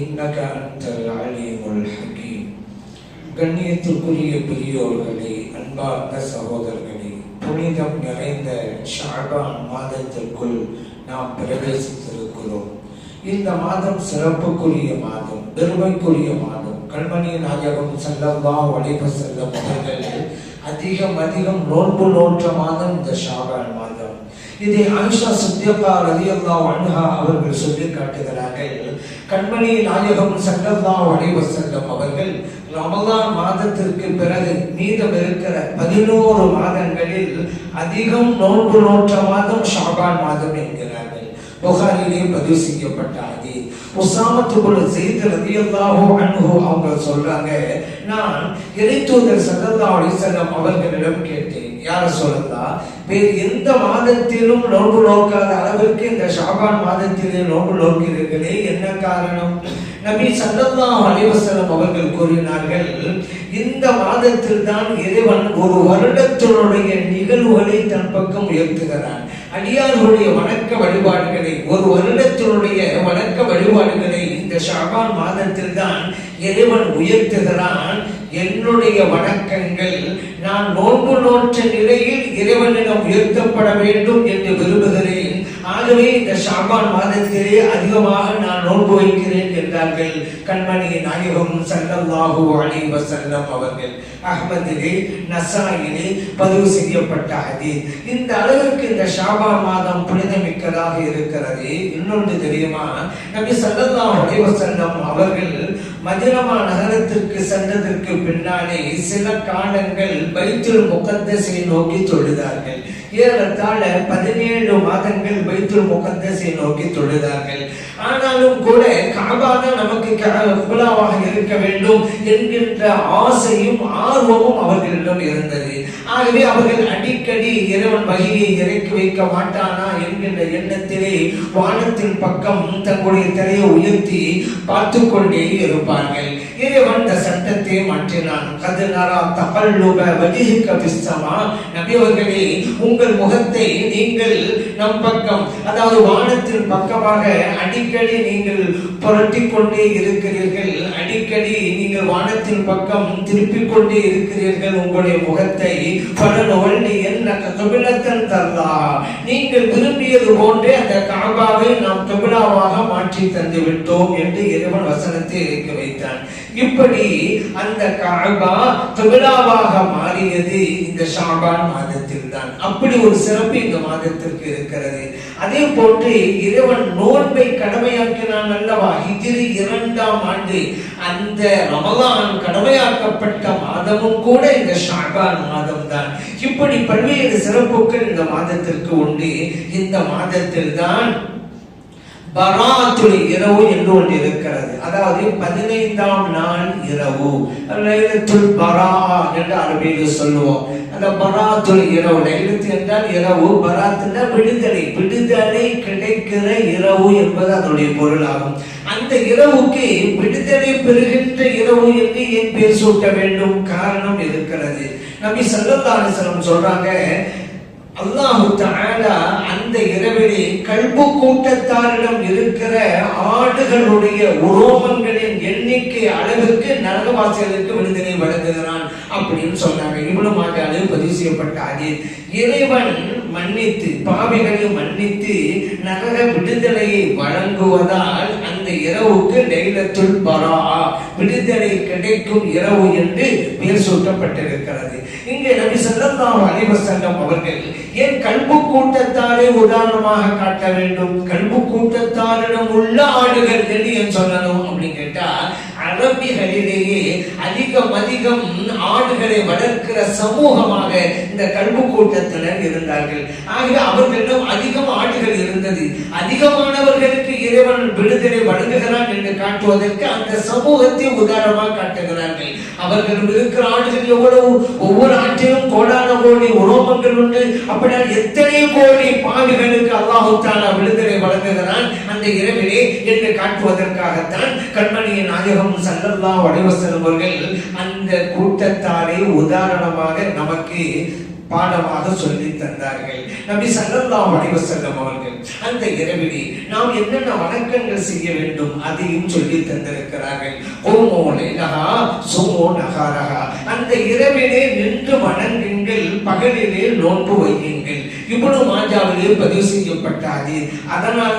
இன்னக அந்தல் அலீமுல் ஹக்கீம். கண்ணியத்துக்குரிய பெரியோர்களே அன்பார்ந்த சகோதரர்களே புனிதம் நிறைந்த ஷாபான் மாதத்திற்குள் நாம் பிரவேசித்திருக்கிறோம். இந்த மாதம் சிறப்புக்குரிய மாதம் பெருமைக்குரிய மாதம். கண்மணி நாயகம் செல்லவா வளைவு செல்ல முதல்கள் அதிகம் அதிகம் நோன்பு நோற்ற மாதம் இந்த ஷாபான் மாதம். இதை ஆயிஷா சித்தியப்பா ரதியல்லா அன்ஹா அவர்கள் சொல்லி காட்டுகிறார்கள். கண்மணி நாயகம் சங்கல்லா வழிவ அவர்கள் ரமலான் மாதத்திற்கு பிறகு மீதம் இருக்கிற பதினோரு மாதங்களில் அதிகம் நோன்பு நோற்ற மாதம் ஷாபான் மாதம் என்கிறார்கள். புகாரிலே பதிவு செய்யப்பட்ட அதி உசாமத்துக்குள்ள செய்து ரதியல்லாஹோ அன்ஹு அவங்க சொல்றாங்க நான் இறைத்தூதர் சங்கல்லா அலைஹி அவர்களிடம் கேட்டேன். யார சொல்லலாம் வேறு எந்த மாதத்திலும் நோன்பு நோக்காத அளவிற்கு இந்த ஷாபான் மாதத்திலே நோன்பு நோக்கிறீர்களே. என்ன காரணம்? நபி சந்தமா அலைஹி அவர்கள் கூறினார்கள் இந்த மாதத்தில் தான் இறைவன் ஒரு வருடத்தினுடைய நிகழ்வுகளை தன் பக்கம் உயர்த்துகிறான். அடியார்களுடைய வணக்க வழிபாடுகளை ஒரு வருடத்தினுடைய வணக்க வழிபாடுகளை இந்த ஷாபான் மாதத்தில் தான் இறைவன் உயர்த்துகிறான். என்னுடைய வணக்கங்கள் நான் நோன்பு நோற்ற நிலையில் இறைவனிடம் உயர்த்தப்பட வேண்டும் என்று விரும்புகிறேன். ஆகவே இந்த ஷாபான் மாதத்திலே அதிகமாக நான் நோன்பு வைக்கிறேன் என்றார்கள். கண்மணி நாயகம் சல்லல்லாஹு அலி வசல்லம் அவர்கள். அகமதிலே நசாயிலே பதிவு செய்யப்பட்ட ஹதீஸ். இந்த அளவிற்கு இந்த ஷாபான் மாதம் புனிதமிக்கதாக இருக்கிறது. இன்னொன்று தெரியுமா? நபி சல்லல்லாஹு அலி வசல்லம் அவர்கள் மதினமா நகரத்திற்கு சென்றதற்கு பின்னாலே சில காலங்கள் பைத்துல் முகத்தசை நோக்கி தொழுதார்கள். ஏறத்தாழ பதினேழு மாதங்கள் பைத்துல் முகந்தசை நோக்கி தொழுதார்கள். ஆனாலும் கூட காபாதான் நமக்கு குலாவாக இருக்க வேண்டும் என்கின்ற ஆசையும் ஆர்வமும் அவர்களிடம் இருந்தது. ஆகவே அவர்கள் அடிக்கடி இறைவன் வகையை இறக்கி வைக்க மாட்டானா என்கின்ற எண்ணத்திலே வானத்தின் பக்கம் தங்களுடைய திரையை உயர்த்தி பார்த்து கொண்டே இருப்பார்கள். இறைவன் இந்த சட்டத்தை மாற்றினான். கது நரா தகல்லுப வஜிஹிக்க பிஸ்தமா நபி அவர்களே உங்கள் முகத்தை நீங்கள் நம் பக்கம் அதாவது வானத்தின் பக்கமாக அடிக்கடி நீங்கள் புரட்டி கொண்டே இருக்கிறீர்கள். அடிக்கடி நீங்கள் வானத்தின் பக்கம் திருப்பிக் கொண்டே இருக்கிறீர்கள் உங்களுடைய முகத்தை. பலனொல்லி என்ன கபிலத்தன் தரலா நீங்கள் விரும்பியது போன்றே அந்த காபாவை நாம் கபிலாவாக மாற்றி தந்து விட்டோம் என்று இறைவன் வசனத்தை இறக்கி வைத்தான். இப்படி அந்த காபா கபிலாவாக மாறியது இந்த ஷாபான் மாதத்தில் தான் அப்படி ஒரு சிறப்பு இந்த மாதத்திற்கு இருக்கிறது. அதே போன்று இறைவன் நோன்பை கடமையாக்கினான் அல்லவா? ஹிஜ்ரி இரண்டாம் ஆண்டு. அந்த ரமலான் கடமையாக்கப்பட்ட மாதமும் கூட இந்த ஷாபான் மாதம் தான் இப்படி பல்வேறு சிறப்புகள் இந்த மாதத்திற்கு உண்டு. இந்த மாதத்தில் தான் பராத்துல் இரவு என்று ஒன்று இருக்கிறது. அதாவது பதினைந்தாம் நாள் இரவு. பரா என்று அரபியில் சொல்லுவோம். அந்த பராத்துல் இரவு லைலத்து என்றால் இரவு. பராத்துனா விடுதலை. விடுதலை கிடைக்கிற இரவு என்பது அதனுடைய பொருளாகும். அந்த இரவுக்கு விடுதலை பெறுகின்ற இரவு என்று ஏன் பேர் சூட்ட வேண்டும். காரணம் இருக்கிறது. நபி சல்லல்லாஹு சொல்றாங்க அல்லாஹு தாலா அந்த இரவிலே கல்பு கூட்டத்தாரிடம் இருக்கிற ஆடுகளுடைய உரோம் அளவிற்கு அளவுக்கு நரகவாசிகளுக்கு விடுதலை வழங்குகிறான் அப்படின்னு சொன்னாங்க. இவ்வளவு மாத பதிவு செய்யப்பட்டாது இறைவன் மன்னித்து பாவிகளை மன்னித்து நரக விடுதலையை வழங்குவதால் அந்த இரவுக்கு லைலத்துல் பரா விடுதலை கிடைக்கும் இரவு என்று பெயர் சூட்டப்பட்டிருக்கிறது. இங்கே நபி ஸல்லல்லாஹு அலைஹி அவர்கள் ஏன் கல்பு கூட்டத்தாரை உதாரணமாக காட்ட வேண்டும்? கல்பு கூட்டத்தாரிடம் உள்ள ஆடுகள் என்று ஏன் சொல்லணும் அப்படின்னு கேட்டா அரபிகளிலேயே அதிகம் அதிகம் ஆடுகளை வளர்க்கிற சமூகமாக இந்த கல்வி கூட்டத்தினர் இருந்தார்கள். ஆகவே அவர்களிடம் அதிகம் ஆடுகள் இருந்தது. அதிகமானவர்களுக்கு இறைவன் விடுதலை வழங்குகிறான் என்று காட்டுவதற்கு அந்த சமூகத்தை உதாரணமாக காட்டுகிறார்கள். அவர்கள் இருக்கிற ஆடுகள் எவ்வளவு? ஒவ்வொரு ஆற்றிலும் கோட கோடி உரோமங்கள் உண்டு. அப்படியால் எத்தனை கோடி பாவிகளுக்கு அல்லாஹு தாலா விடுதலை வழங்குகிறான் அந்த இரவிலே என்று காட்டுவதற்காகத்தான் கண்மணியின் நாயகம் சல்லல்லா வடிவசலம் அவர்கள் அந்த கூட்டத்தாரை உதாரணமாக நமக்கு பாடமாக சொல்லி தந்தார்கள். நபி சல்லல்லாஹு அலைஹி வஸல்லம் அவர்கள் அந்த இரவிலே நாம் என்னென்ன வணக்கங்கள் செய்ய வேண்டும் அதையும் சொல்லி தந்திருக்கிறார்கள். ஓமோ லைலஹா சுமோ நகாரகா அந்த இரவிலே நின்று வணங்குங்கள் பகலிலே நோன்பு வையுங்கள். இவ்வளவு மாஜாவிலே பதிவு செய்யப்பட்ட அது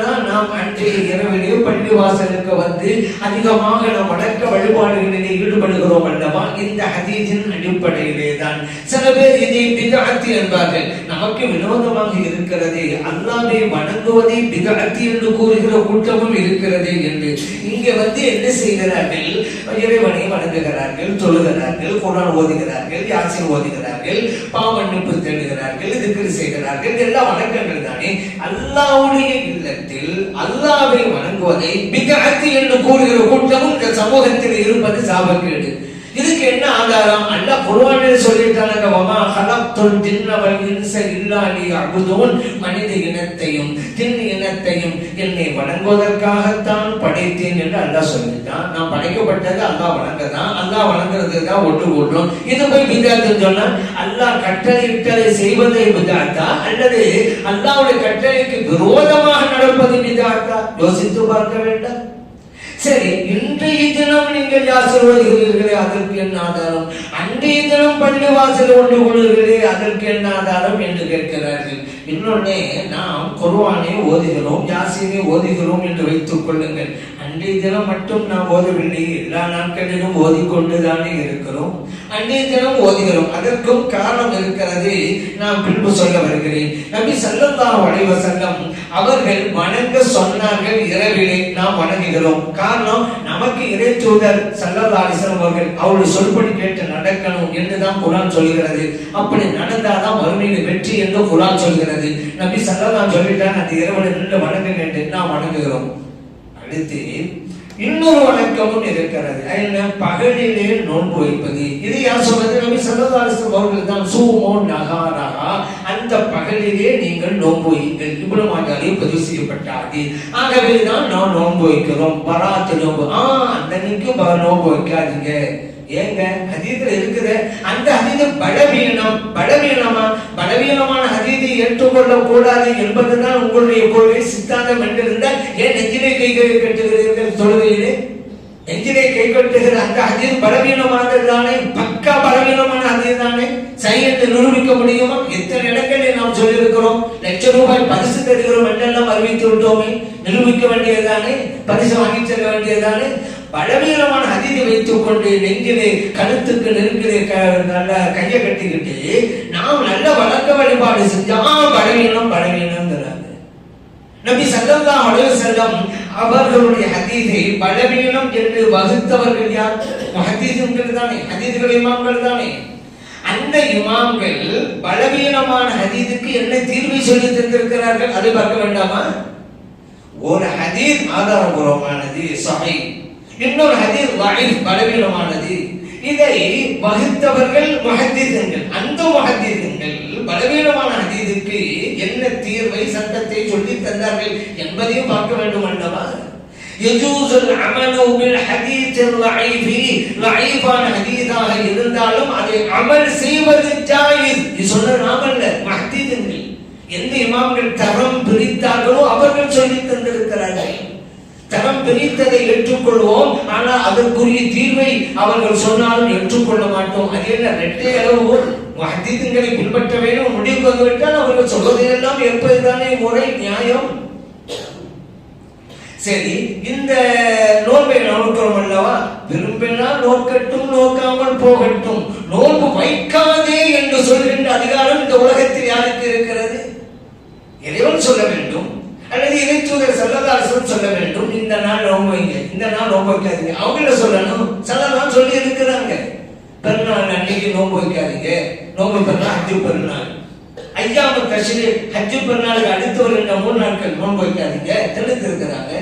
தான் நாம் அன்றைய இரவிலே பள்ளிவாசலுக்கு வந்து அதிகமாக நாம் வணக்க வழிபாடுகளிலே ஈடுபடுகிறோம் அல்லவா? இந்த ஹதீஜின் அடிப்படையிலே தான் சில பேர் இதை பிதஅத்தி என்பார்கள். நமக்கு வினோதமாக இருக்கிறது. அல்லாமே வணங்குவதை பிதஅத்தி என்று கூறுகிற கூட்டமும் இருக்கிறது என்று. இங்க வந்து என்ன செய்கிறார்கள்? இறைவனை வணங்குகிறார்கள் தொழுகிறார்கள் குரான் ஓதுகிறார்கள் யாசின் ஓதுகிறார்கள் பாவமன்னிப்பு தேடுகிறார்கள் திக்ரு செய்கிறார்கள். எல்லா வணக்கங்கள் தானே. அல்லாவுடைய இல்லத்தில் அல்லாவை வணங்குவதை பிதஅத்தி என்று கூறுகிற கூட்டமும் இந்த சமூகத்தில் இருப்பது சாபக்கேடு. இதுக்கு என்ன ஆதாரம்? அல்ல குர்ஆனில் சொல்லிட்டாங்க வமா ஹலக்துல் ஜின்ன இன்ச இன்ஸ இல்லா மனித இனத்தையும் தின் இனத்தையும் என்னை வணங்குவதற்காகத்தான் படைத்தேன் என்று அல்லாஹ் சொல்லிட்டான். நான் படைக்கப்பட்டது அல்லாஹ் வணங்கதான் அல்லாஹ் வணங்குறது தான் ஒன்று கூடுறோம் இது போய் பிதாத்துன்னு சொன்னா அல்லாஹ் கட்டளையிட்டதை செய்வதை பிதாத்தா அல்லது அல்லாவுடைய கட்டளைக்கு விரோதமாக நடப்பது பிதாத்தா யோசித்து பார்க்க வேண்டாம். சரி இன்றைய தினம் நீங்கள் யாசர் அதற்கு என்ன ஆதாரம்? அன்றைய தினம் பள்ளி வாசல் ஒன்று கொள்கிறீர்களே அதற்கு என்ன ஆதாரம் என்று கேட்கிறார்கள். இன்னொன்னே நாம் குர்ஆனை ஓதுகிறோம் யாசினை ஓதுகிறோம் என்று வைத்துக் கொள்ளுங்கள். அன்றைய தினம் மட்டும் நாம் ஓதவில்லை எல்லா நாட்களிலும் ஓதிக்கொண்டுதானே இருக்கிறோம். அன்றைய தினம் ஓதுகிறோம் அதற்கும் காரணம் இருக்கிறது நான் பின்பு சொல்ல வருகிறேன். நபி ஸல்லல்லாஹு அலைஹி வஸல்லம் அவர்கள் வணங்க சொன்னார்கள் இரவிலே நாம் வணங்குகிறோம். காரணம் காரணம் நமக்கு இறை தூதர் ஸல்லல்லாஹு அலைஹி அவர்கள் அவருடைய சொல்படி கேட்டு நடக்கணும் என்று தான் சொல்கிறது. அப்படி நடந்தாதான் மறுமையில் வெற்றி என்று குரான் சொல்கிறது. நபி ஸல்லல்லாஹு சொல்லிட்டான் அந்த இரவனை நின்று வணங்குங்க என்று நாம் வணங்குகிறோம். அடுத்து இன்னொரு வணக்கமும் இருக்கிறது. என்ன பகலிலே நோன்பு வைப்பது. இது யார் சொன்னது நபி ஸல்லல்லாஹு அவர்கள் தான் சூமோ நகா அந்த பகலிலே நீங்கள் நோன்பு வைங்கள் இவ்வளவு மாட்டாலே பதிவு செய்யப்பட்டாது. ஆகவே தான் நான் நோன்பு வைக்கிறோம். பராத்து நோன்பு. ஆ அந்த நீக்கும் ப- நோன்பு வைக்காதீங்க. ஏங்க ஹதீதுல இருக்குது. அந்த ஹதீது பலவீனம் பலவீனமா பலவீனமான ஹதீதை ஏற்றுக்கொள்ள கூடாது என்பதுதான் உங்களுடைய கொள்கை சித்தாந்தம் என்றிருந்தால் ஏன் நெஞ்சிலே கைகளை கட்டுகிறீர்கள்? தொழுகையிலே நெஞ்சிலே கை கட்டுகிற அந்த அதிர் பலவீனமானது தானே பக்கா பலவீனமான அதிர் தானே சையத்தை நிரூபிக்க முடியுமா? எத்தனை இடங்களை நாம் சொல்லியிருக்கிறோம்? லட்ச ரூபாய் பரிசு தருகிறோம் என்றெல்லாம் அறிவித்து விட்டோமே. நிரூபிக்க வேண்டியதுதானே? பரிசு வாங்கி செல்ல வேண்டியதுதானே? பலவீனமான அதிதி வைத்துக் கொண்டு நெஞ்சிலே கழுத்துக்கு நெருங்கிலே க- நல்ல கையை கட்டிக்கிட்டு நாம் நல்ல வழக்க வழிபாடு செஞ்சா பலவீனம் பலவீனம் பலவீனம்ங்கிறாங்க. நபி தான் அலைஹி செல்லம் அவர்களுடைய ஹதீஸை பலவீனம் என்று வகுத்தவர்கள் யார்? ஹதீஸுங்கள் தானே ஹதீஸ்கள் இமாம்கள் தானே. அந்த இமாம்கள் பலவீனமான ஹதீதுக்கு என்ன தீர்வை சொல்லி தந்திருக்கிறார்கள்? அதை பார்க்க வேண்டாமா? ஒரு ஹதீஸ் ஆதாரபூர்வமானது சஹை. இன்னொரு ஹதீஸ் லைஃப் பலவீனமானது இதை வகுத்தவர்கள் முஹத்தீஸ்கள் அந்த முஹத்தீஸ்கள் பலவீனமான ஹதீதுக்கு என்ன தீர்வை சந்த தந்தார்கள் என்பதையும் பார்க்க வேண்டும் அல்லவா? يجوز العمل இருந்தாலும் அதை அமல் செய்வது ஜாயிஸ். எந்த இமாம்கள் தரம் பிரித்தார்களோ அவர்கள் சொல்லி தந்திருக்கிறார்கள். தரம் பிரித்ததை ஏற்றுக்கொள்வோம் ஆனால் அதற்குரிய தீர்வை அவர்கள் சொன்னாலும் ஏற்றுக்கொள்ள மாட்டோம். அது என்ன ரெட்டை அளவு? மஹ்தீதுங்களை பின்பற்ற வேண்டும் முடிவுக்கு வந்துவிட்டால் அவர்கள் முறை நியாயம்? சரி இந்த நோன்பை நோக்கிறோம் அல்லவா? விரும்பினால் நோக்கட்டும் நோக்காமல் போகட்டும். நோன்பு வைக்காதே என்று சொல்கின்ற அதிகாரம் இந்த உலகத்தில் யாருக்கு இருக்கிறது? இறைவன் சொல்ல வேண்டும். அல்லது இறைத்தூதர் செல்லதாசன் சொல்ல வேண்டும். இந்த நாள் ரொம்ப வைங்க. இந்த நாள் ரொம்ப வைக்காதீங்க. அவங்கள சொல்லணும். சல்லதான் சொல்லி இருக்கிறாங்க பெருநாள் அன்னைக்கு நோன்பு வைக்காதீங்க. நோன்பு பெருநாள் அஞ்சு பெருநாள். ஐயாம தஷ்ரீ ஹஜ்ஜு பெருநாளுக்கு அடுத்து வருகின்ற மூணு நாட்கள் நோன்பு வைக்காதீங்க. தெளித்து இருக்கிறாங்க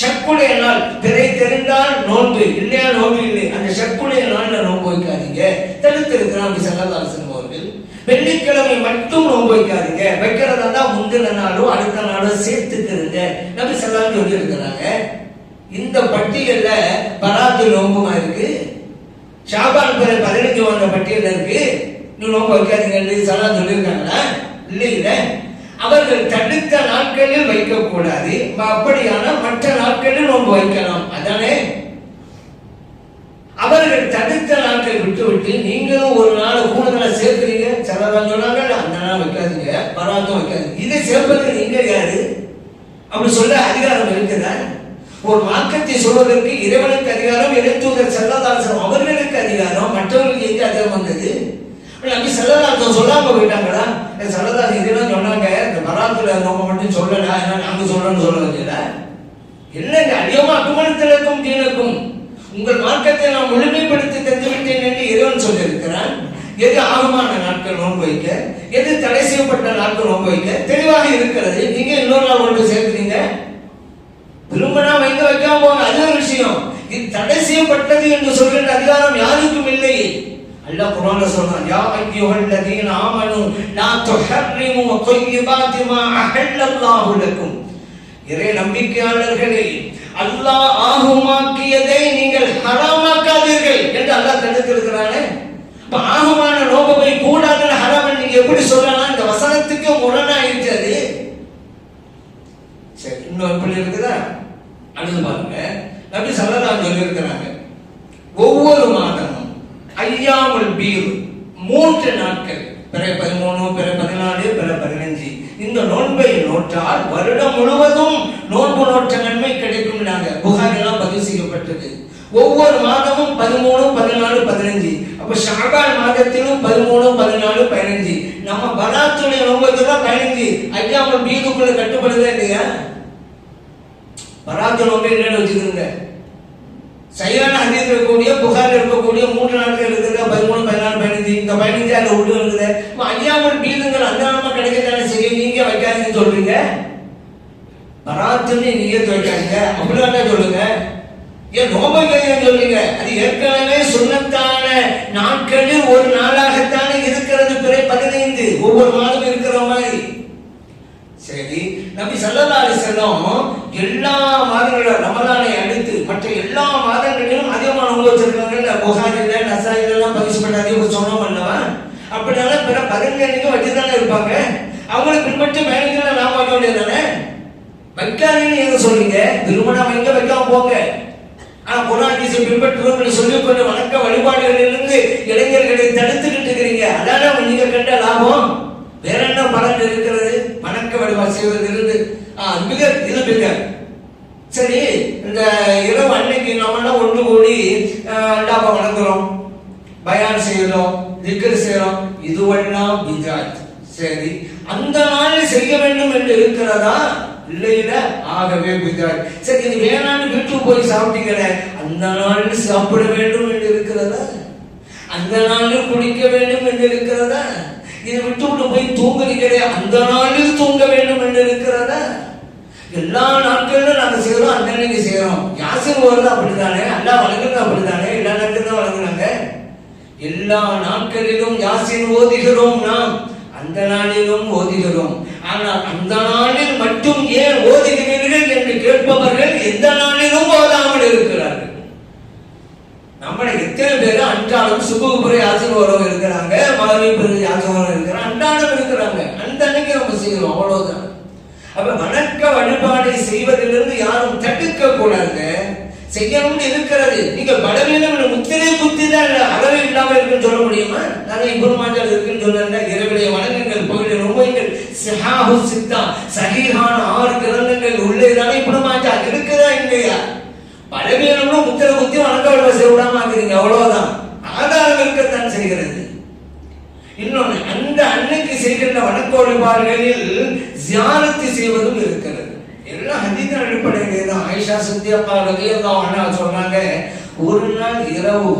செக்குடைய நாள் பிறை தெரிந்தால் நோன்பு இல்லையா நோன்பு இல்லை. அந்த செக்குடைய நாள்ல நோன்பு வைக்காதீங்க. தெளித்து இருக்கிறாங்க செல்லதாசன் அவர்கள். வெள்ளிக்கிழமை மட்டும் நோன்பு வைக்காதீங்க. வைக்கிறதா தான் முந்தின நாளும் அடுத்த நாளும் சேர்த்துக்கிறீங்க நம்பி செல்லாம் சொல்லி இருக்கிறாங்க இந்த பட்டியல்ல பராத்து நோன்புமா இருக்கு? ஷாபான் பிற பதினஞ்சு வந்த பட்டியல் இருக்கு. இன்னும் நோம்பு வைக்காதீங்க சலாம் சொல்லியிருக்காங்களா? இல்லையில அவர்கள் தடுத்த நாட்களில் வைக்கக்கூடாது. அப்படியான மற்ற நாட்களில் நோன்பு வைக்கலாம். அதானே? அவர்கள் தடுத்த நாட்கள் விட்டு விட்டு நீங்களும் ஒரு நாள் கூடுதலாக சேர்க்கிறீங்க. சிலதான் சொன்னாங்க. அந்த நாள் வைக்காதீங்க. பராத்தம் வைக்காதீங்க. இதை சேர்ப்பது நீங்க யாரு? அப்படி சொல்ல அதிகாரம் இருக்குதா? ஒரு மார்க்கத்தை சொல்வதற்கு இறைவனுக்கு அதிகாரம் இறைத்தூதர் செல்லதாசம் அவர்களுக்கு அதிகாரம் மற்றவர்களுக்கு எங்கே அதிகாரம் வந்தது? அப்படி செல்லதாசம் சொல்லாம போயிட்டாங்களா செல்லதாசம் இதெல்லாம் சொன்னாங்க. இந்த பராத்துல நோக்க மட்டும் சொல்லல நாங்க சொல்லணும்னு சொல்ல வேண்டியதா இல்லைங்க அதிகமா அக்குமணத்திற்கும் தீனக்கும் உங்கள் மார்க்கத்தை நான் முழுமைப்படுத்தி தந்துவிட்டேன் என்று இறைவன் சொல்லியிருக்கிறான். எது ஆகமான நாட்கள் நோன்பு வைக்க எது தடை செய்யப்பட்ட நாட்கள் நோன்பு வைக்க தெளிவாக இருக்கிறது. நீங்க இன்னொரு நாள் கொண்டு சேர்க்கிறீங்க. விரும்பினா வைக்க வைக்காம போங்க. அது ஒரு விஷயம். இது தடை செய்யப்பட்டது என்று சொல்கின்ற அதிகாரம் யாருக்கும் இல்லை. அல்ல குரான சொல்றான் யா ஐயுஹல்லதீன ஆமனு லா துஹர்ரிமு தையிபாத்தி மா அஹல்லல்லாஹு லக்கும். இறை நம்பிக்கையாளர்களே அல்லாஹ் ஆகுமாக்கியதை நீங்கள் ஹராமாக்காதீர்கள் என்று அல்லாஹ் தடுத்திருக்கிறானே. இப்ப ஆகுமான நோபமை கூடாதுன்னு ஹராம் நீங்க எப்படி சொல்லலாம்? இந்த வசனத்துக்கு முரணாயிருச்சு அது சரி இன்னும் எப்படி இருக்குதா? அடுத்து பாருங்க. நபி சல்லல்லாஹு சொல்லியிருக்கிறாங்க ஒவ்வொரு மாதமும் ஐயாமுல் பீர். மூன்று நாட்கள். பிற பதிமூணு பிற பதினாலு பிற பதினஞ்சு. இந்த நோன்பை நோற்றால் வருடம் முழுவதும் நோன்பு நோற்ற நன்மை கிடைக்கும் நாங்க புகாரெல்லாம் பதிவு செய்யப்பட்டது. ஒவ்வொரு மாதமும் பதிமூணு பதினாலு பதினஞ்சு. அப்ப ஷாபான் மாதத்திலும் பதிமூணு பதினாலு பதினஞ்சு. நம்ம பராத்துடைய நோன்பத்துல பதினஞ்சு. ஐயாமல் பீதுக்குள்ள கட்டுப்படுதா இல்லையா பராத்து நோம்பு என்னன்னு வச்சுக்கோங்க. சரியான ஹதீஸ் இருக்கக்கூடிய புகார் இருக்கக்கூடிய மூன்று நாட்கள் இருக்குது பதிமூணு பதினாலு பதினஞ்சு இந்த பதினஞ்சு அதில் விட்டு இருக்குது. அப்ப ஐயாமல் அந்த நாம கிடைக்கத்தானே சரி நீங்க வைக்காதீங்கன்னு சொல்றீங்க? பராத்துன்னு நீங்க வைக்காதீங்க. அப்படிதான் சொல்லுங்க. ஏன் நோபைகள் சொல்றீங்க? அது ஏற்கனவே சுண்ணத்தான நாட்களில் ஒரு நாளாகத்தானே இருக்கிறது பிறை பதினைந்து. ஒவ்வொரு மாதம் இருக்கிற மாதிரி. சரி நம்பி ஸல்லல்லாஹு செல்லும் எல்லா மாதங்களும் ரமதானை அடுத்து மற்ற எல்லா மாதங்களிலும் அதிகமான நோன்பு வச்சிருக்காங்க புகாரில பதிவு பண்ண அதிகம் சொன்னோம் அல்லவா அப்படினால பிற பதினஞ்சு வச்சுதானே இருப்பாங்க. அவங்களை பின்பற்றி மேலே நாம வைக்க வேண்டியது தானே வைக்காதீங்கன்னு எங்க சொல்றீங்க? திருமணம் வைங்க வைக்காம போங்க? ஆனா குரானிசை பின்பற்றுவோம் சொல்லி கொண்டு வணக்க வழிபாடுகளிலிருந்து இளைஞர்களை தடுத்துக்கிட்டு இருக்கிறீங்க. அதான நீங்க கண்ட லாபம்? வேற என்ன பலன் இருக்கிறது? வணக்க வழிபாடு செய்வதிலிருந்து. ஆ, மிக இது மிக. சரி இந்த இரவு அன்னைக்கு நம்மளாம் ஒன்று கூடி அல்லாஹ் வணங்குறோம் பயான் செய்யறோம் திக்கர் செய்யறோம் இதுவெல்லாம் பிஜாத் சரி அந்த நாளில் செய்ய வேண்டும் என்று இருக்கிறதா? இல்லையில ஆகவே பிஜாத் சரி இது வேணாம்னு வீட்டுக்கு போய் சாப்பிட்டீங்களே அந்த நாளில் சாப்பிட வேண்டும் என்று இருக்கிறதா? அந்த நாளில் குடிக்க வேண்டும் என்று இருக்கிறதா? இதை விட்டு விட்டு போய் தூங்குறீங்களே அந்த நாளில் தூங்க வேண்டும் என்று இருக்கிறதா? எல்லா நாட்களிலும் நாங்க செய்யறோம் அந்த அன்னைக்கு செய்யறோம். யாசின் வருது அப்படித்தானே? அல்லா வழங்குறது அப்படித்தானே? எல்லா நாட்களும் தான் வழங்குறாங்க. எல்லா நாட்களிலும் யாசின் ஓதுகிறோம் நாம். அந்த நாளிலும் ஓதுகிறோம். ஆனால் அந்த நாளில் மட்டும் ஏன் ஓதுகிறீர்கள் என்று கேட்பவர்கள் எந்த நாளிலும் ஓதாமல் இருக்கிறார்கள். நம்மளை எத்தனை பேர் அன்றாடம் சுபகுபுரை ஆசீர்வாதம் இருக்கிறாங்க மகரிபுரை ஆசீர்வாதம் இருக்கிறாங்க அன்றாடம் இருக்கிறாங்க. அந்த அன்னைக்கு நம்ம செய்யறோம் அவ்வளவுதான். அப்ப வணக்க வழிபாடை செய்வதிலிருந்து யாரும் தடுக்க கூடாது செய்யணும்னு இருக்கிறது. நீங்க பலவீனம் முத்திரை குத்தி தான் அளவு இல்லாமல் இருக்குன்னு சொல்ல முடியுமா? நாங்க இப்படி மாற்றம் இருக்குன்னு சொன்னா இறைவனுடைய வணக்கங்கள் பகுதி நோய்கள் சிஹாஹு சித்தா சகிஹான ஆறு கிரந்தங்கள் உள்ளே தானே இப்படி மாற்றம் இருக்குதா இல்லையா? பலவீனம்னு முத்திரை குத்தி வணக்க வழிபாடு செய்ய விடாம ஆக்குறீங்க. அவ்வளவுதான். ஆதாரம் இருக்கத்தான் செய்கிறது. இன்னொன்னு அந்த அன்னைக்கு செய்கின்ற வணக்க வழிபாடுகளில் தியானத்தை செய்வதும் இருக்கிறது. எல்லாம் ஹதீஸ் அடிப்படையிலே தான் ஆயிஷா சித்தியப்பா ரலியல்லாஹு சொன்னாங்க ஒரு நாள் இரவு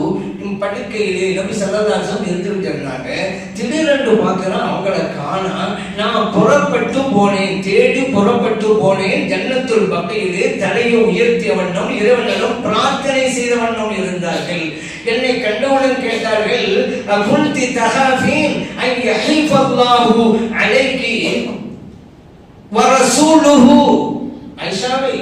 படுக்கையிலே நபி சல்லல்லாஹு இருந்துட்டு திடீரென்று பார்க்கிறேன் அவங்கள காணா நான் புறப்பட்டு போனேன் தேடி புறப்பட்டு போனேன். ஜன்னத்துள் பக்கையிலே தலையை உயர்த்திய வண்ணம் இறைவனும் பிரார்த்தனை செய்த வண்ணம் இருந்தார்கள். என்னை கண்டவுடன் கேட்டார்கள் குல்தி தஹாஃபீன் ஐ யஹீஃபல்லாஹு அலைக்கி வரசூலுஹு ஐஷாவை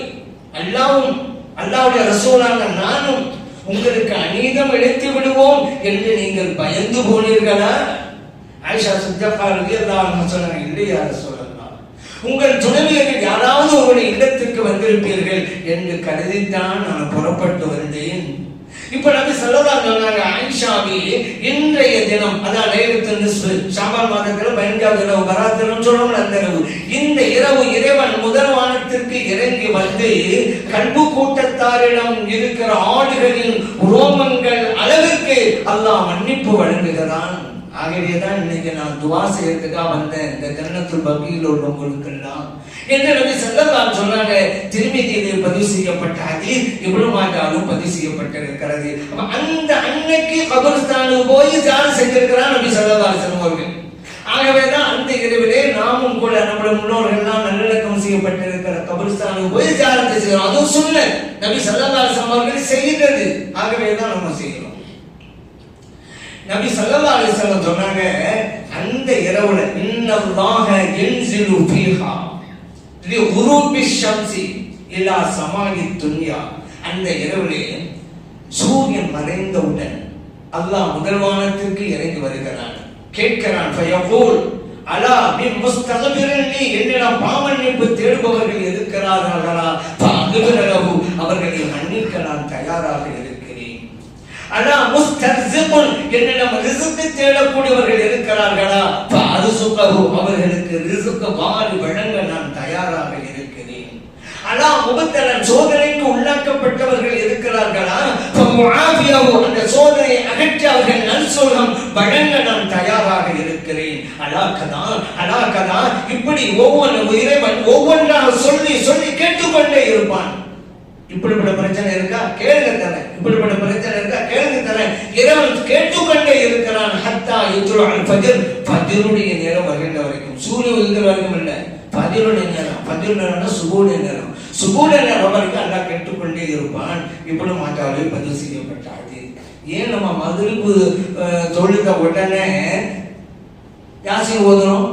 அல்லாவும் அல்லாவுடைய ரசூலான நானும் உங்களுக்கு அநீதம் இழைத்து விடுவோம் என்று நீங்கள் பயந்து போனீர்களா? ஆயிஷா சித்தப்பா ரலியல்லாஹு சொன்னாங்க இல்லையா சொல்லலாம் உங்கள் துணைவியர்கள் யாராவது உங்களுடைய இல்லத்திற்கு வந்திருப்பீர்கள் என்று கருதித்தான் நான் புறப்பட்டு வந்தேன். இப்ப நபி ஸல்லல்லாஹு சொன்னாங்க ஆயிஷாவி இன்றைய தினம் அதான் லைலத்துல் நிஸ்ஃப் ஷாபான் மாதத்திலும் பதினஞ்சாவது இரவு பராத்திரம் சொல்றோம் அந்த இரவு. இந்த இரவு இறைவன் முதல் வானத்திற்கு இறங்கி வந்து கல்பு கூட்டத்தாரிடம் இருக்கிற ஆடுகளின் ரோமங்கள் அளவிற்கு அல்லாஹ் மன்னிப்பு வழங்குகிறான். ஆகவே தான் இன்னைக்கு நான் துவா செய்யறதுக்காக வந்தேன். இந்த ஜன்னத்துல் பக்கியில் உள்ளவங்களுக்கெல்லாம் என்று நபி ஸல்லல்லாஹு சொன்னாங்க? திருமதியிலே பதிவு செய்யப்பட்ட ஹதீஸ் எவ்வளவு மாட்டாலும் பதிவு செய்யப்பட்டிருக்கிறது. அந்த அன்னைக்கு கபர்ஸ்தானுக்கு போய் தியானம் செஞ்சிருக்கிறான் நபி ஸல்லல்லாஹு சொல்லுவார்கள் வஸல்லம் ஆகவே தான் அந்த இரவிலே நாமும் கூட நம்முடைய முன்னோர்கள் எல்லாம் நல்லடக்கம் செய்யப்பட்டிருக்கிற கபர்ஸ்தானுக்கு போய் தியானத்தை செய்யறோம் அதுவும் சொல்ல நபி ஸல்லல்லாஹு அலைஹி அவர்கள் செய்கிறது ஆகவே தான் நம்ம செய்கிறோம். நபி சல்லா அலைஹி வஸல்லம் சொன்னாங்க அந்த இரவுல இன்னல்லாஹ என்சிலு ஃபீஹா. லி குரூபி ஷம்சி இல்லா சமாதி துன்யா. அந்த இரவுலே சூரியன் மறைந்தவுடன் அல்லாஹ் முதல் வானத்திற்கு இறங்கி வருகிறான். கேட்கிறான் ஃபயகூல் அலா மின் முஸ்தகபிரன் நீ என்னிடம் பாவமன்னிப்பு தேடுபவர்கள் இருக்கிறார்களா? ஃபஅக்பிரலஹு அவர்களை மன்னிக்க நான் தயாராக இருக்கிறேன் ஆனா என்ன என்னிடம் ரிசுக்கு தேடக்கூடியவர்கள் இருக்கிறார்களா? அது அதுசுக்கஹு அவர்களுக்கு ரிசுக்கு வாரி வழங்க நான் தயாராக இருக்கிறேன். ஆனா முகத்தலன் சோதனைக்கு உள்ளாக்கப்பட்டவர்கள் இருக்கிறார்களா? முஆபியஹு அந்த சோதனையை அகற்றி அவர்கள் நல் சொர்க்கம் வழங்க நான் தயாராக இருக்கிறேன். அலாக்கதா அலாக்கதா இப்படி ஒவ்வொரு இறைவன் ஒவ்வொன்றாக சொல்லி சொல்லி கேட்டுக்கொண்டே இருப்பான். இப்படிப்பட்ட பிரச்சனை இருக்கா? கேளுங்க தரேன் இப்படிப்பட்ட பிரச்சனை இருக்கா? கேளுங்க தரேன் இறைவன் கேட்டுக்கொண்டே இருக்கிறான். ஹத்தா யுத்ரு பதில் பதிலுடைய நேரம் வருகின்ற வரைக்கும். சூரிய உதிக்கிற வரைக்கும் இல்ல. பதிலுடைய நேரம். பதில் நேரம்னா சுபூடைய நேரம். சுபூடைய நேரம் வரைக்கும் அல்லா கேட்டுக்கொண்டே இருப்பான். இப்படி மாட்டாவே பதில் செய்யப்பட்டாது. ஏன் நம்ம மதுரிப்பு தொழுத உடனே யாசின் ஓதுறோம்?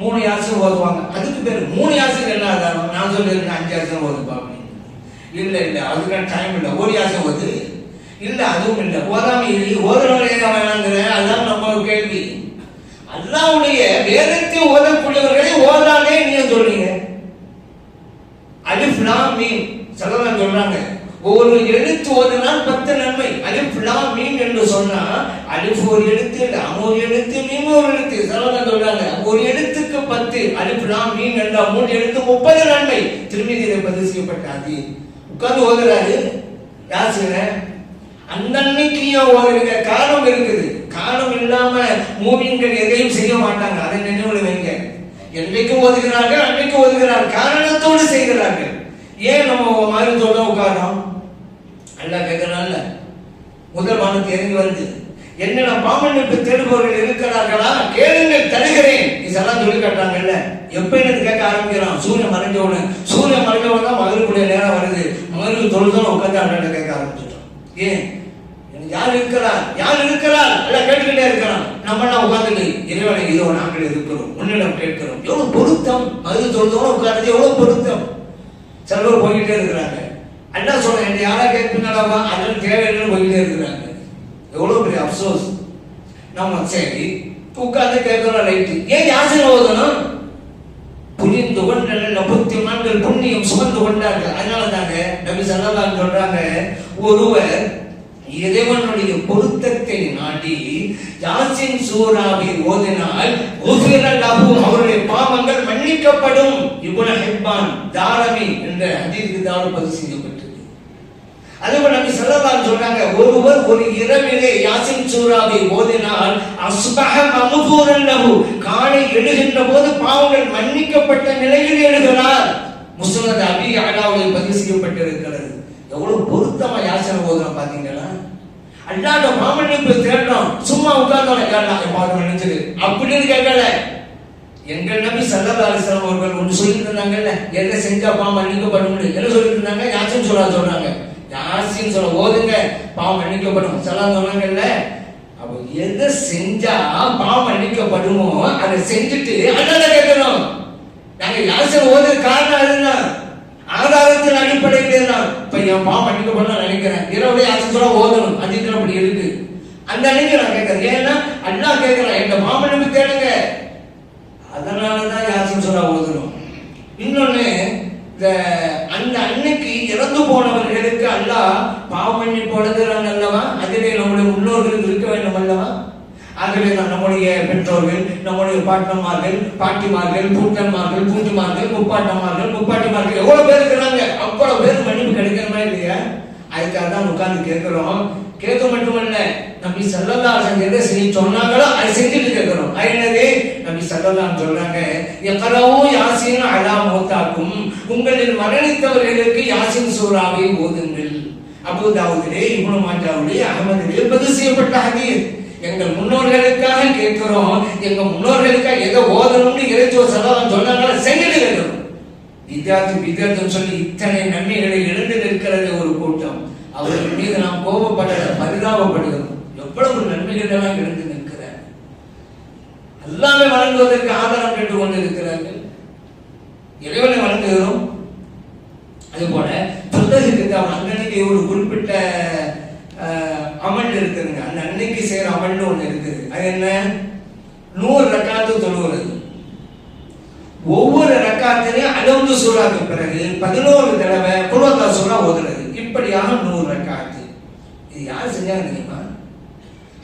மூணு யாசின் ஓதுவாங்க. அதுக்கு பேர் மூணு யாசின் என்ன ஆதாரம்? நான் சொல்லியிருக்கேன் அஞ்சு யாசின் ஓதுப்பா இல்லை இல்லை அதுக்கான டைம் இல்லை. ஒரு யாசம் ஓது இல்லை அதுவும் இல்லை. ஓதாம இல்லை ஓதுறவங்க ஏன் வேணாங்கிற அதுதான் நம்ம கேள்வி. அல்லாவுடைய வேதத்தை ஓதக்கூடியவர்களை ஓதாலே நீங்க சொல்றீங்க. அலிஃப் லாம் மீம். சலதான் சொல்றாங்க. ஒவ்வொரு எழுத்து ஓதினால் பத்து நன்மை. அலிஃப் லாம் என்று சொன்னா அலிஃப் ஒரு எழுத்து லாம் ஒரு எழுத்து மீன் ஒரு எழுத்து. சலதான் சொல்றாங்க. ஒரு எழுத்துக்கு பத்து. அலிஃப் லாம் மீன் என்ற மூன்று எழுத்து முப்பது நன்மை. திருமதியில பதிவு செய்யப்பட்ட அது உட்கார்ந்து ஓதுறாரு. யார் செய்யற? அந்த அன்னைக்கு ஓதுறீங்க காரணம் இருக்குது. காரணம் இல்லாம மூவிங்கள் எதையும் செய்ய மாட்டாங்க. அதை நினைவுல வைங்க. என்னைக்கும் ஓதுகிறார்கள் அன்னைக்கும் ஓதுகிறார்கள். காரணத்தோடு செய்கிறார்கள். ஏன் நம்ம மருந்தோட உட்காரோம் அல்ல கேட்கறான்ல முதல் மனம் இறங்கி வருது. என்னென்ன பாமன்னிப்பு தேடுபவர்கள் இருக்கிறார்களா? கேளுங்கள் தருகிறேன். இதெல்லாம் சொல்லி காட்டுறாங்கல்ல. எப்போ எனக்கு கேட்க ஆரம்பிக்கிறான்? சூரியன் மறைஞ்ச உடனே சூரியன் மறைஞ்ச உடனே தான் மகளுக்குடைய நேரம் வருது. மகளுக்கு தொழுதான் உட்காந்து அண்ணன் கேட்க ஆரம்பிச்சிட்டோம் ஏன்? எனக்கு யார் இருக்கிறார்? யார் இருக்கிறார்? எல்லாம் கேட்டுக்கிட்டே இருக்கிறான். நம்ம எல்லாம் உட்காந்துட்டு இறைவனை இதோ நாங்கள் இருக்கிறோம். உன்னிடம் கேட்கிறோம். எவ்வளவு பொருத்தம். மது தொழுதோட உட்கார்ந்து எவ்வளவு பொருத்தம். சில பேர் போய்கிட்டே இருக்கிறாங்க. அண்ணா சொல்றேன் என்ன யாரா கேட்பீங்களாவா அதெல்லாம் தேவையில்லைன்னு போய்கிட்டே இருக்கிறாங்க. எவ்வளவு பெரிய அப்சோஸ். நம்ம சரி உட்கார்ந்து கேட்கிறோம் ரைட்டு. ஏன் யாசனை ஓதணும் புரிந்து கொண்ட நல்ல புத்திமான்கள் புண்ணியம் சுமந்து கொண்டார்கள். அதனால தாங்க நபி சல்லல்லாஹு சொல்றாங்க ஒருவர் இறைவனுடைய பொருத்தத்தை நாடி யாசின் சூராவை ஓதினால் உஃபிர அவருடைய பாவங்கள் மன்னிக்கப்படும். இப்னு ஹெப்பான் தாரமி என்ற ஹதீஸ் தான் பதிவு செய்யப்பட்டது. அதுபோல நபி ஸல்லல்லாஹு சொல்றாங்க ஒருவர் ஒரு இரவிலே யாசின் சூராவை ஓதினால் அஸ்பஹ மம்ஃபூரன் லஹு எழுகின்ற போது பாவங்கள் மன்னிக்கப்பட்ட நிலையில் எழுதுகிறார். முஸ்லிம் அபி அலாவுடைய பதிவு செய்யப்பட்டிருக்கிறது. எவ்வளவு பொருத்தமா யாசனை ஓதுறோம் பாத்தீங்களா அல்லாத மாமன்னிப்பு தேடுறோம் சும்மா உட்கார்ந்தோம் எல்லாம் பாவம் நினைச்சது அப்படின்னு கேட்கல. எங்கள் நபி சல்லல்லா அலிஸ்லாம் அவர்கள் ஒன்று சொல்லிட்டு இருந்தாங்கல்ல என்ன செஞ்சா பாவம் மன்னிக்கப்படும் என்ன சொல்லிட்டு இருந்தாங்க? யாசின் சொல்ல சொல்றாங்க யாசின்னு சொல்ல ஓதுங்க பாவம் மன்னிக்கப்படும். சலாம் சொன்னாங்கல்ல அவன் எதை செஞ்சா பாவம் மன்னிக்கப்படுமோ அதை செஞ்சுட்டு அண்ணாத கேட்கணும். நாங்க யாசன் ஓது காரணம் அதுதான் ஆதாரத்தின் அடிப்படையில் தான் இப்ப என் பாவம் மன்னிக்கப்படும் நினைக்கிறேன். இரவு யாசின் ஓதணும். அதிகம் அப்படி இருக்கு. அந்த அன்னைக்கு நான் கேட்கறேன். ஏன்னா அண்ணா கேட்கிறேன் எங்க மாமனுக்கு கேளுங்க. அதனாலதான் யாசன் சொல்ல ஓதணும். இன்னொன்னு இந்த அந்த அன்னைக்கு இறந்து போனவர்களுக்கு அல்லாஹ் பாவமண்ணி போடுகிறான் அல்லவா? அதிலே நம்முடைய முன்னோர்கள் இருக்க வேண்டும் அல்லவா? ஆகவே நம்முடைய பெற்றோர்கள் நம்முடைய பாட்டன்மார்கள் பாட்டிமார்கள் பூட்டன்மார்கள் பூட்டுமார்கள் முப்பாட்டன்மார்கள் முப்பாட்டிமார்கள் எவ்வளவு பேர் இருக்கிறாங்க? அவ்வளவு பேர் மன்னிப்பு கிடைக்கிறமா இல்லையா? அதுக்காக தான் உட்கார்ந்து கேட்கிறோம். கேட்க மட்டுமல்ல நம்பி சல்லல்லா எதை செய்ய சொன்னாங்களோ அதை செஞ்சுட்டு கேட்கிறோம் என்னது நபி சல்லல்லாஹு சொல்றாங்க எக்கரவும் யாசின் அலா மௌத்தாக்கும். உங்களில் மரணித்தவர்களுக்கு யாசின் சூறாவை ஓதுங்கள். அபு தாவூதிலே இப்னு மாஜாவிலே அகமதிலே பதிவு செய்யப்பட்ட ஹதீஸ். எங்கள் முன்னோர்களுக்காக கேட்கிறோம் எங்க முன்னோர்களுக்காக எதை ஓதணும்னு இறைச்சோ சல்லல்லாஹு சொன்னாங்களோ? செஞ்சுட்டு கேட்கிறோம் வித்யார்த்தி வித்யார்த்தம் சொல்லி இத்தனை நன்மைகளை இழந்து நிற்கிறது ஒரு கூட்டம். அவர்கள் மீது நாம் கோபப்பட பரிதாபப்படுகிறோம். எவ்வளவு நன்மைகள் எல்லாம் எல்லாமே வழங்குவதற்கு ஆதாரம் பெற்றுக் கொண்டிருக்கிறார்கள் இறைவனை வழங்குகிறோம் அது போல தொந்தகை கிதாப் அன்னைக்கு ஒரு குறிப்பிட்ட அஹ், அமல் இருக்குதுங்க அந்த அன்னைக்கு செய்யற அமல்னு ஒண்ணு இருக்குது அது என்ன நூறு ரக்காத்து தொழுகிறது ஒவ்வொரு ரக்காத்திலையும் அலந்து சூறாக்கு பிறகு பதினோரு தடவை குலோத்தா சூறா ஓதுறது இப்படியாக நூறு ரக்காத்து இது யார் செஞ்சாங்க தெரியுமா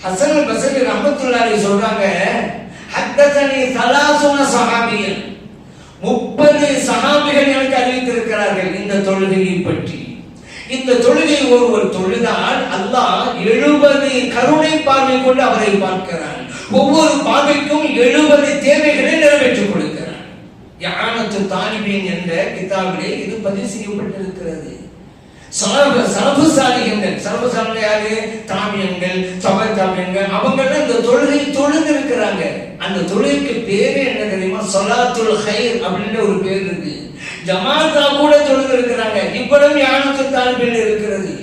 ஹசன் பசரி ரஹமத்துல்லாஹி சொல்றாங்க ஹத்தசனி சலாசுன சஹாபியன் முப்பது சஹாபிகள் எனக்கு அறிவித்திருக்கிறார்கள் இந்த தொழுகையை பற்றி இந்த தொழுகை ஒருவர் தொழுதால் அல்லாஹ் எழுபது கருணை பார்வை கொண்டு அவரை பார்க்கிறான் ஒவ்வொரு பார்வைக்கும் எழுபது தேவைகளை நிறைவேற்றிக் கொடுக்கிறான் யானத்து தாலிபீன் என்ற கிதாபிலே இது பதிவு செய்யப்பட்டிருக்கிறது. சலப சலபுசாலிகள் சலபுசாலிகள் யாரு? தாமியங்கள் சபை தாமியங்கள். அவங்க இந்த தொழுகை தொழுந்து இருக்கிறாங்க அந்த தொழுகைக்கு பேரு என்ன தெரியுமா? சொலாத்துல் ஹைர் அப்படின்ற ஒரு பேர் இருக்கு. ஜமாத்தா கூட தொழுது இருக்கிறாங்க இவ்வளவு யானத்து தாழ்வில் இருக்கிறது.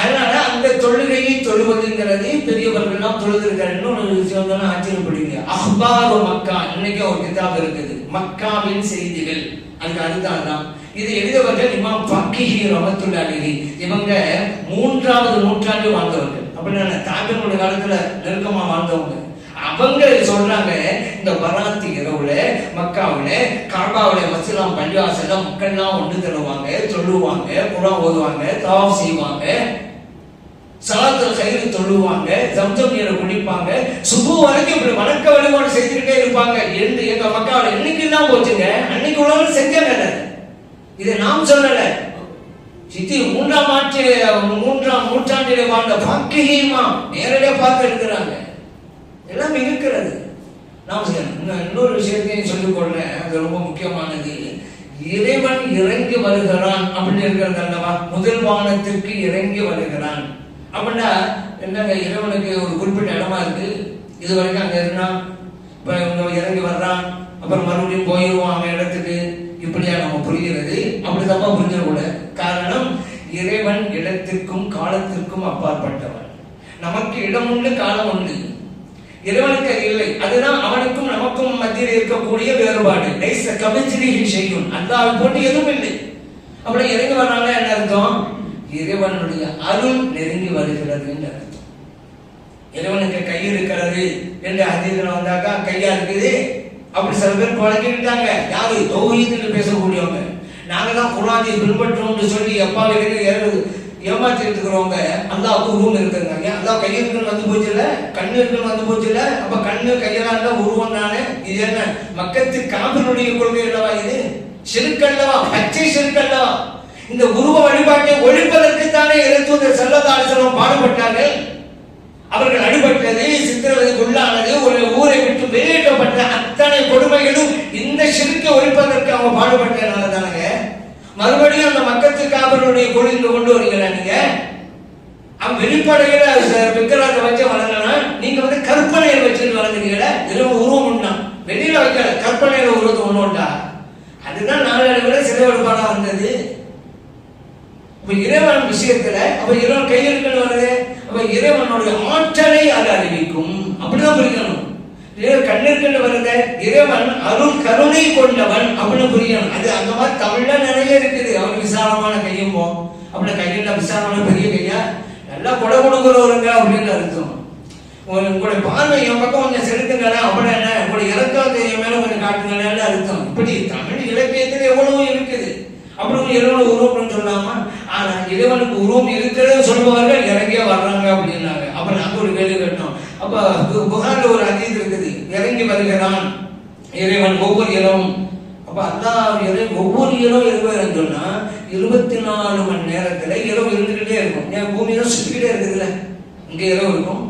அதனால அந்த தொழுகையை தொழுவதுங்கிறது பெரியவர்கள்லாம் தொழுதிருக்காரு. இன்னொரு விஷயம் தான் ஆச்சரியப்படுவீங்க அஹ்பாரு மக்கா. இன்னைக்கு ஒரு கிதாப் இருக்குது. மக்காவின் செய்திகள். அதுக்கு அடுத்தாதான் இது எழுதவர்கள் இமாம் பக்கிஹி ரமத்துல்லாஹி இவங்க மூன்றாவது நூற்றாண்டு வாழ்ந்தவர்கள். அப்படின்னா தாபியனுடைய காலத்துல நெருக்கமா வாழ்ந்தவங்க. அவங்க சொல்றாங்க இந்த வராத்தி இரவுல மக்காவில காபாவில மசிலாம் பள்ளிவாசல மக்கள்லாம் ஒன்று தருவாங்க சொல்லுவாங்க குரான் ஓதுவாங்க தவாப் செய்வாங்க. சலாத்துல கயிறு தொழுவாங்க ஜம்ஜம் நீரை குடிப்பாங்க சுபு வரைக்கும் இப்படி வணக்க வழிபாடு செஞ்சுக்கிட்டே இருப்பாங்க. என்று எங்க மக்கள் என்னைக்கு தான் போச்சுங்க. அன்னைக்கு உள்ளவங்க செஞ்சாங்க இதை நாம் சொல்லல. சித்தி மூன்றாம் ஆட்சி மூன்றாம் நூற்றாண்டிலே வாழ்ந்த பக்கிஹீமா நேரடியா பார்த்து இருக்கிறாங்க. எல்லாம் இருக்கிறது. நாம் இன்னொரு விஷயத்தையும் சொல்லிக் கொள்றேன். அது ரொம்ப முக்கியமானது. இறைவன் இறங்கி வருகிறான் அப்படின்னு இருக்கிறது அல்லவா? முதல் வானத்திற்கு இறங்கி வருகிறான். அப்படின்னா என்னங்க இறைவனுக்கு ஒரு குறிப்பிட்ட இடமா இருக்கு. இது வரைக்கும் அங்க இருந்தான். இப்போ இவங்க இறங்கி வர்றான். அப்புறம் மறுபடியும் போயிடுவான் அவன் இடத்துக்கு. இப்படியா நம்ம புரிகிறது? அப்படி தப்பா புரிஞ்சிடக்கூடாது காரணம் இறைவன் இடத்திற்கும் காலத்திற்கும் அப்பாற்பட்டவன். நமக்கு இடம் உண்டு காலம் உண்டு. இறைவனுக்கு அது இல்லை. அதுதான் அவனுக்கும் நமக்கும் மத்தியில் இருக்கக்கூடிய வேறுபாடு. நைஸ் கபிச்சிரி செய்யும். அவன் போட்டு எதுவும் இல்லை. அப்படி இறங்கி வர்றாங்க என்ன அர்த்தம்? இறைவனுடைய அருள் நெருங்கி வருகிறது என்று அர்த்தம். இறைவனுக்கு கை இருக்கிறது என்று அதிகத்தில் வந்தாக்கா கையா இருக்குது? அப்படி சில பேர் பழகிட்டாங்க யாரு? தௌஹீதுன்னு பேசக்கூடியவங்க. நாங்க தான் குரானை பின்பற்றோம்னு சொல்லி எப்பாவிலிருந்து ஏமாற்றிட்டு இருக்கிறவங்க அல்லா உருவம் இருக்கிறாங்க ஏன்? அல்லா கை இருக்குன்னு வந்து போச்சுல கண்ணு இருக்குன்னு வந்து போச்சுல அப்ப கண்ணு கையெல்லாம் இருந்தா உருவம் தானே? இது என்ன? மக்கத்து காப்பினுடைய கொள்கை அல்லவா இது? சிறுக்கல்லவா பச்சை சிறுக்கல்லவா இந்த உருவ வழிபாட்டை ஒழிப்பதற்கு தானே இறைத்தூதர் செல்லதாசனம் பாடுபட்டார்கள். அவர்கள் அடிபட்டது சித்திரவதைக்கு உள்ளானது ஒரு ஊரை விட்டு வெளியேற்றப்பட்ட அத்தனை கொடுமைகளும் இந்த சிறுக்கை ஒழிப்பதற்கு அவங்க பாடுபட்டதுனால தானங்க. மறுபடியும் அந்த மக்கத்து காவலுடைய கொள்கை கொண்டு வரீங்களா நீங்க. அவன் வெளிப்படையில விக்கிரத்தை வச்சு வளர்ந்தனா நீங்க வந்து கற்பனையில வச்சுட்டு வணங்குறீங்களா இரவு உருவம் உண்டா? வெளியில வைக்கல. கற்பனையில உருவத்தை ஒண்ணு உண்டா? அதுதான் நாளடைவில் சிறைவெடுப்பாடா வந்தது. அப்ப இறைவன் விஷயத்துல அப்ப இறைவன் கையெழுக்கள் வருது அப்ப இறைவனுடைய ஆற்றலை அது அறிவிக்கும். அப்படிதான் புரியணும். கண்ணிற்கண்டு வருது இறைவன் அருள் கருணை கொண்டவன் அப்படின்னு புரியணும். அது அந்த மாதிரி தமிழ்ல நிறைய இருக்குது. அவன் விசாலமான கையும் போ. அப்படி கையில விசாலமான பெரிய கையா? நல்லா கொடை கொடுக்குறவருங்க அப்படின்னு அர்த்தம். உங்களுடைய பார்வை என் பக்கம் கொஞ்சம் செலுத்துங்களேன். அப்புறம் என்ன? உங்களுடைய இறக்கம் என் மேல கொஞ்சம் காட்டுங்களேன்னு அர்த்தம். இப்படி தமிழ் இலக்கியத்தில் எவ்வளவு இருக்குது. அப்புறம் இறைவன் உருவப்படும் சொல்லாமா? ஆனா இறைவனுக்கு உருவம் இருக்கிறது சொல்பவர்கள் இறங்கியே வர்றாங்க அப்படின்னாங்க. அப்ப நாங்க ஒரு கேள்வி கேட்டோம். அப்ப புகார்ல ஒரு அதீத் இருக்குது. இறங்கி வருகிறான் இறைவன் ஒவ்வொரு இரவும் அப்ப அல்லாஹ் இறை ஒவ்வொரு இரவும் இருப்பாருன்னு சொன்னா இருபத்தி நாலு மணி நேரத்துல இரவு இருந்துகிட்டே இருக்கும். ஏன் பூமியில சுத்திக்கிட்டே இருக்குதுல்ல? இங்க இரவு இருக்கும்.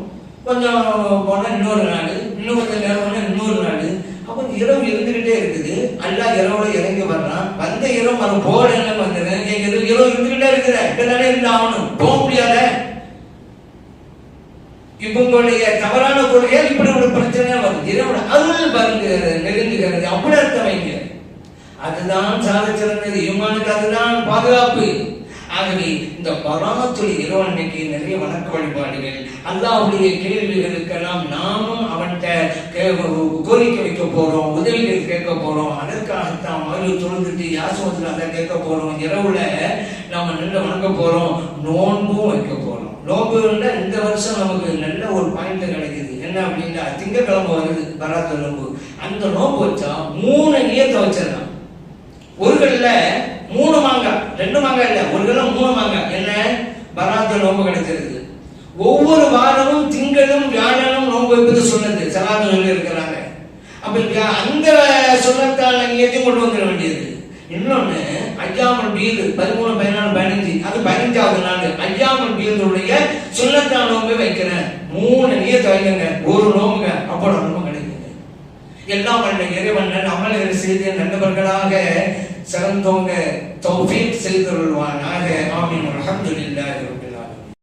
கொஞ்சம் போனா இன்னொரு நாள் இன்னும் கொஞ்சம் நேரம் போனா இன்னொரு நாள். அப்போ இரவு இருந்துகிட்டே இருக்குது. அல்லா இரவோட இறங்கி வர்றான். வந்த இரவு அவன் போட என்ன வந்துடுறேன் இரவு இருந்துகிட்டே இருக்கிற இப்பதானே இருந்து ஆகணும் போக முடியாத? இவங்களுடைய தவறான கொள்கையால் இப்படி ஒரு பிரச்சனை வருது? இரவு அருள் வருகிறது நெருங்குகிறது. அப்படி அர்த்தம் வைங்க அதுதான் சாத சிறந்தது இமானுக்கு அதுதான் பாதுகாப்பு. ஆகவே இந்த பராத்துடைய இரவு அன்னைக்கு நிறைய வணக்க வழிபாடுகள். அல்லாவுடைய கேள்விகளுக்கெல்லாம் நாமும் அவன்கிட்ட கே- கோரிக்கை வைக்க போறோம் உதவிகள் கேட்க போறோம். அதற்காகத்தான் மகள் தொழுந்துட்டு யாசோத்துல அதை கேட்க போறோம். இரவுல நாம நல்ல வணங்க போறோம் நோன்பும் வைக்க போறோம். நோன்புல இந்த வருஷம் நமக்கு நல்ல ஒரு பாயிண்ட் கிடைக்குது. என்ன அப்படின்னா திங்கக்கிழமை வருது பராத்து நோன்பு. அந்த நோன்பு வச்சா மூணு நியத்தை வச்சிடலாம். ஒரு கல்ல மூணு மாங்காய் ரெண்டு மாங்காய் இல்ல. ஒரு கிலோ மூணு மாங்காய் என்ன? பராத்த நோம்பு கிடைச்சிருக்கு. ஒவ்வொரு வாரமும் திங்களும் வியாழனும் நோன்பு வைப்பது சொன்னது. சலாத்து சொல்லி இருக்கிறாங்க. அப்ப அந்த சொன்னத்தால் நீங்க கொண்டு வந்துட வேண்டியது. இன்னொன்னு ஐயாமல் பீது பதிமூணு பதினாலு பதினஞ்சு. அது பதினஞ்சாவது நாள். ஐயாமல் பீதுடைய சுண்ணத்தால் நோம்பு வைக்கிறேன். மூணு நீயத்தை வைக்கங்க. ஒரு நோம்புங்க அப்போ நோம்பு கிடைக்குங்க எல்லாம் வல்ல இறைவன் நல்ல அமல்கள் செய்து நல்லவர்களாக சிறந்தோங்க தௌஃபீக் செய்தருள்வானாக. ஆமீன். அல்ஹம்துலில்லாஹி